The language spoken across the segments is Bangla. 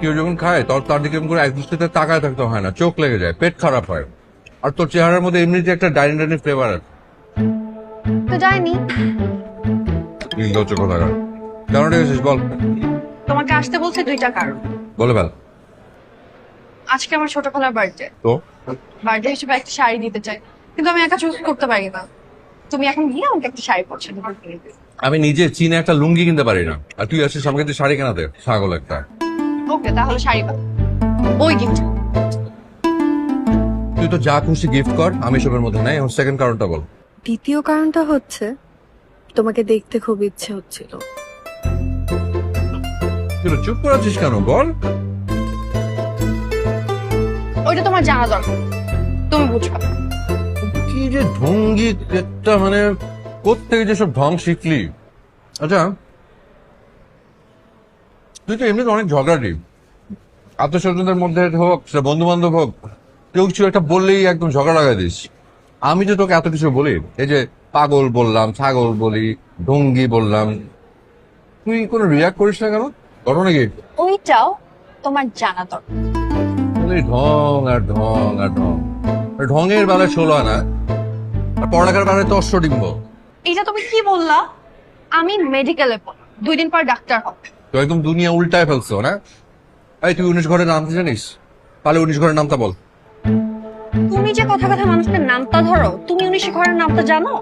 কেউ যখন খায় তোর তার দিকে করে এক দৃষ্টিতে তাকায় থাকতে হয় না চোখ লেগে যায় পেট খারাপ হয়। আর তোর চেহারার মধ্যে এমনিতে একটা ডাইনি ডাইনি ফ্লেভার আছে। তো যায়নি। নির্লজ্জ কথা কেন ডেকেছিস বল। তোমাকে আসতে বলছে দুইটা কারণ। বলে ফেল। আজকে আমার ছোট খালার বার্থডে তো? বার্থডে হিসেবে একটা শাড়ি দিতে চাই। কিন্তু আমি একা চুজ করতে পারি না। তুমি এখন গিয়ে আমাকে একটা শাড়ি পছন্দ করে। আমি নিজে চীনে একটা লুঙ্গি কিনতে পারি না। আর তুই আসিস আমাকে তুই শাড়ি কেনাতে ছাগল একটা। ওকে তাহলে শাড়ি পাবো ওই গিফট তুই তো যা খুশি গিফট কর আমি সবের মধ্যে নাই। এখন সেকেন্ড কারণটা বল। দ্বিতীয় কারণটা হচ্ছে তোমাকে দেখতে খুব ইচ্ছে হচ্ছিল। তুই চুপ করে আছিস কেন? বল। ওইটা তোমার জানা দরকার। তুমি বুঝবা। কি যে ঢঙ্গি একটা মানে কোথেকে যে সব ঢং শিখলি। আচ্ছা তুই তো এমনিতে অনেক ঝগড়াটি। আত্মস্বজনদের মধ্যে হোক সে বন্ধু বান্ধব হোক কেউ কিছু একটা বললেই একদম ঝগড়া লাগাই দিস। আমি যে তোকে এত কিছু বলি এই যে পাগল বললাম ছাগল বলি ঢঙ্গি বললাম তুই কোনো রিয়াক্ট করিস না কেন? করো নাকি? ওইটাও তোমার জানা দরকার। ঢং আর ঢং আর ঢং। আর ঢঙের বেলায় ষোলো আনা। আর পড়ালেখার বেলায় তো অষ্টডিম্ব। এইটা তুমি কি বললা? আমি মেডিকেলে পড়ি দুই দিন পর ডাক্তার হব তো একদম দুনিয়া উল্টায় ফেলছো না? এই তুই উনিশ ঘরের নামতে জানিস? তাহলে উনিশ ঘরের নামটা বল। তুমি যে কথা কথা মানুষের নামটা ধরো তুমি উনিশ ঘরের নামটা জানো?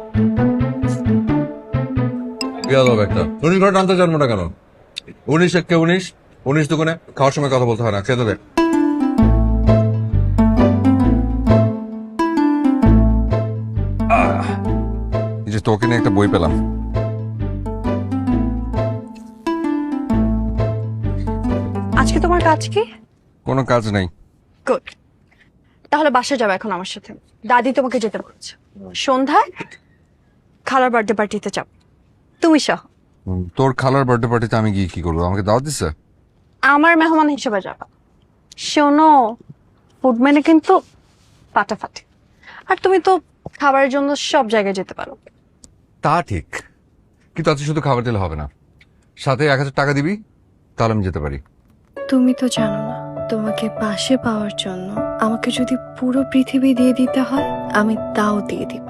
বিয়া একটা। উনিশ ঘরের নামটা জানব না কেন? উনিশ উনিশ উনিশ দোকানে খাওয়ার সময় কথা বলতে হয় না খেতে যে তোকে নিয়ে একটা বই পেলাম। আজকে তোমার কাজ কি? কোনো কাজ নেই। গুড তাহলে বাসায় যাবে এখন আমার সাথে। দাদি তোমাকে যেতে বলছে। সন্ধ্যায় খালার বার্থডে পার্টিতে যাও। তুমি সহ। তোর খালার বার্থডে পার্টিতে আমি গিয়ে কি করব? আমাকে দাওয়াত দিচ্ছে আমার মেহমান হিসেবে যাবা। শোনো ফুডম্যানে কিন্তু ফাটাফাটি আর তুমি তো খাবারের জন্য সব জায়গায় যেতে পারো। তা ঠিক। কিন্তু আজকে শুধু খাবার দিলে হবে না। সাথে এক হাজার টাকা দিবি তাহলে আমি যেতে পারি। তুমি তো জানো না, তোমাকে পাশে পাওয়ার জন্য আমাকে যদি পুরো পৃথিবী দিয়ে দিতে হয়, আমি তাও দিয়ে দিব।